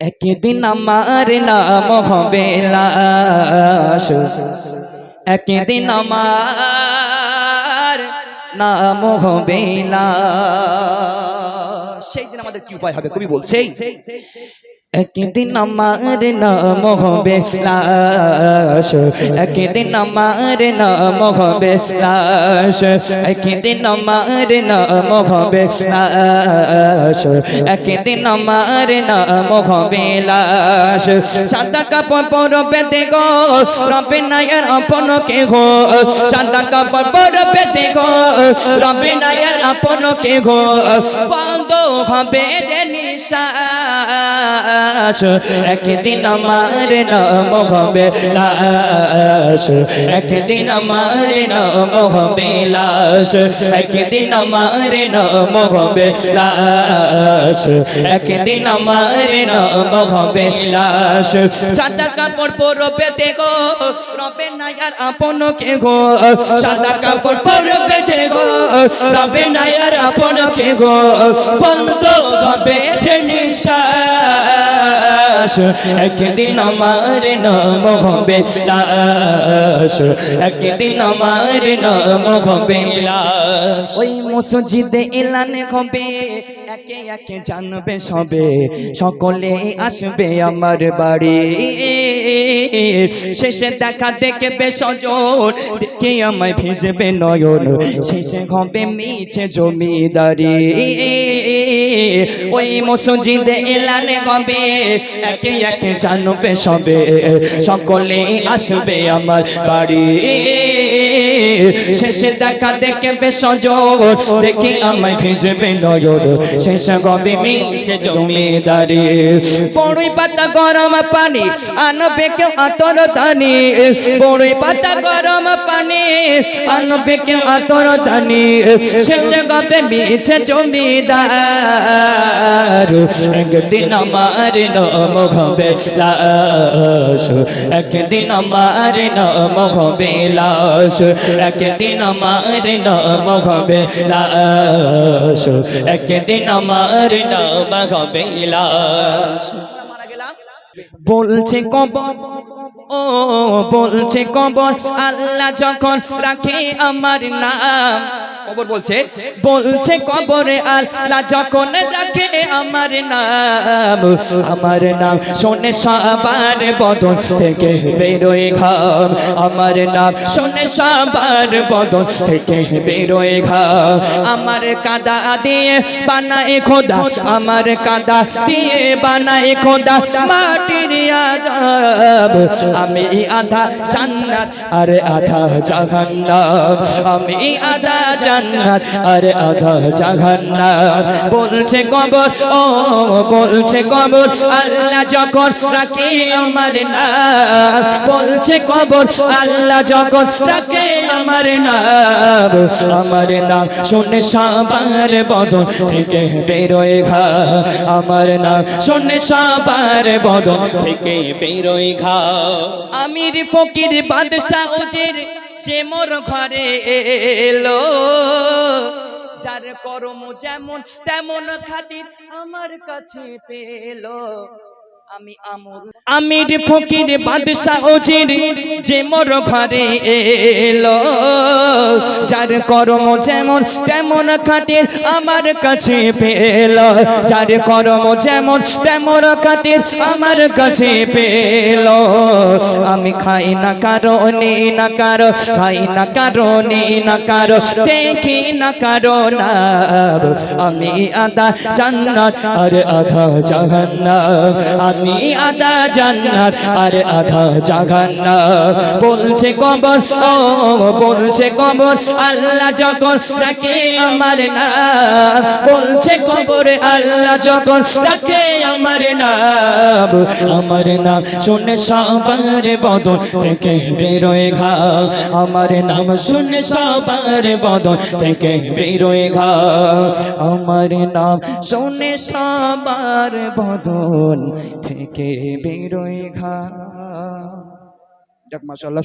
একদিন আমার নাম হবে লাশ। একদিন আমার নাম হবে লাশ। সেই দিন আমাদের কি উপায় হবে কবি বলছে একদিন আমার নাম হবে লাশ। একদিন আমার নাম হবে লাশ। একদিন আমার নাম হবে লাশ। একদিন আমার নাম হবে লাশ। সাদা কাপড় পরবে দেখো রবে নায়ার আপন কে গো সাদা কাপড় পরবে দেখো রবে নায়ার আপন কে গো বন্ধ হবে রে নিশাস একদিন আমার নাম হবে লাশ। একদিন আমার নাম হবে লাশ। একদিন আমার নাম হবে লাশ। একদিন আমার নাম হবে লাশ। সাদা কাপড় পরবে দেখো, রবে নায়ার আপন কে গো সাদা কাপড় পরবে দেখো, রবে নায়ার আপন কে গো বন্ধ নিশ্বাস একদিন আমার নাম হবে লাশ, একদিন আমার নাম হবে লাশ। ওই মসজিদে এলান হবে, একে একে জানবে সবে, সকলে আসবে আমার বাড়ি। শেষে দেখা দেখবে সজন দেখে আমায় ভিজবে নয়ন। শেষে হবে মিছে জমিদারি। ওই মসজিদে এলানে হবে একে একে জানবে সবে। সকলে আসবে আমার বাড়ি। শেষে দেখা দেখবে সজন দেখে আমায় ভিজবে নয়ন শেষে হবে মিছে জমিদারি। বড়ই পাতা গরম পানি আনবে কেউ আতর দানি। বড়ই পাতা গরম পানি আনবে কেউ আতর দানি। শেষে হবে মিছে জমিদার। একদিন আমার নাম হবে লাশ একদিন আমার নাম হবে লাশ একদিন আমার নাম হবে লাশ একদিন আমার নাম হবে লাশ বলছে কবর, ও বলছে কবর, আল্লাহ যখন রাখে আমার নাম কবর বলছে বলছে কবরে আল্লাহ যখন রাখে আমার নাম আমার নাম শোনে সবার বদন থেকে বেরোয় ঘাম আমার নাম শোনে সবার বদন থেকে বেরোয় ঘাম আমার কাদা দিয়ে বানায় খোদা আমার কাদা দিয়ে বানায় খোদা মাটির আদাব আমি আধা জান্নাত, আর আধা জাহান্নাম। আমি আধা জান্নাত, আর আধা জাহান্নাম। বলছে কবর, ও বলছে কবর, আল্লাহ যখন রাখে আমার নাম। বলছে কবর, আল্লাহ যখন রাখে আমার নাম। আমার নাম শুনে সবার বদন থেকে বেরোয় ঘা। আমার নাম শুনে সবার বদন থেকে বেরোয় ঘা। আমির ফকির বাদশাহ যে মোর ঘরে এলো। যার করম যেমন তেমন খাতির আমার কাছে পেল। আমি আমল। আমির ফকির বাদশাহ ওজির যে মোর ঘরে এলো। যার কর্ম যেমন তেমন খাতির আমার কাছে পেল। যার কর্ম যেমন তেমন খাতির আমার কাছে পেল। আমি খাই না কারও নে না কারও খাই না কারও নে না কারও দেখি না কারও না আমি আদা জান্নাত আর আধা জাহান্নাম। আমি আধা জান্নাত আর আধা জাহান্নাম বলছে কবর, ও বলছে কবর, আল্লাহ যখন রাখে আমার নাম বলছে কবরে, আল্লাহ যখন রাখে আমার নাম আমার নাম শুনে সবার বদন থেকে বেরোয় ঘা। আমার নাম শুনে সবার বদন থেকে বেরোয় ঘা। আমার নাম শুনে সবার বদন থেকে বেরোয় ঘা। যাক মাশাআল্লাহ।